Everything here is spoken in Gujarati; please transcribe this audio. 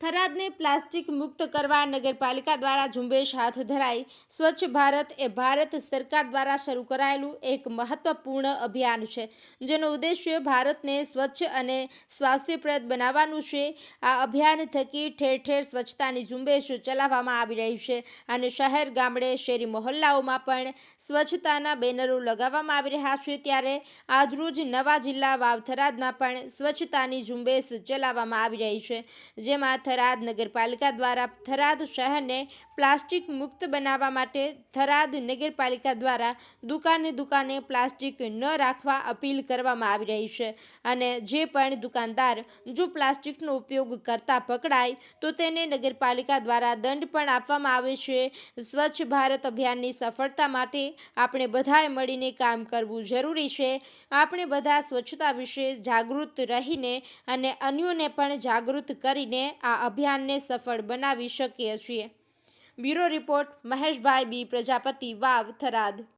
થરાદને પ્લાસ્ટિક મુક્ત કરવા નગરપાલિકા દ્વારા ઝુંબેશ હાથ ધરાઈ સ્વચ્છ ભારત એ ભારત સરકાર દ્વારા શરૂ કરાયેલું એક મહત્વપૂર્ણ અભિયાન છે, જેનો ઉદ્દેશ્ય ભારતને સ્વચ્છ અને સ્વાસ્થ્યપ્રદ બનાવવાનું છે. આ અભિયાન થકી ઠેર ઠેર સ્વચ્છતાની ઝુંબેશ ચલાવવામાં આવી રહી છે અને શહેર, ગામડે, શેરી મહોલ્લાઓમાં પણ સ્વચ્છતાના બેનરો લગાવવામાં આવી રહ્યા છે. ત્યારે આજરોજ નવા જિલ્લા વાવ થરાદમાં પણ સ્વચ્છતાની ઝુંબેશ ચલાવવામાં આવી રહી છે, જેમાં થરાદ નગરપાલિકા દ્વારા થરાદ શહેરને પ્લાસ્ટિક મુક્ત બનાવવા માટે થરાદ નગરપાલિકા દ્વારા દુકાને દુકાને પ્લાસ્ટિક ન રાખવા અપીલ કરવામાં આવી રહી છે. અને જે પણ દુકાનદાર જો પ્લાસ્ટિકનો ઉપયોગ કરતા પકડાય, તો તેને નગરપાલિકા દ્વારા દંડ પણ આપવામાં આવે છે. સ્વચ્છ ભારત અભિયાનની સફળતા માટે આપણે બધાએ મળીને કામ કરવું જરૂરી છે. આપણે બધા સ્વચ્છતા વિશે જાગૃત રહીને અને અન્યોને પણ જાગૃત કરીને અભિયાનને સફળ બનાવી શકીએ છીએ. બ્યુરો રિપોર્ટ મહેશભાઈ બી પ્રજાપતિ વાવ થરાદ.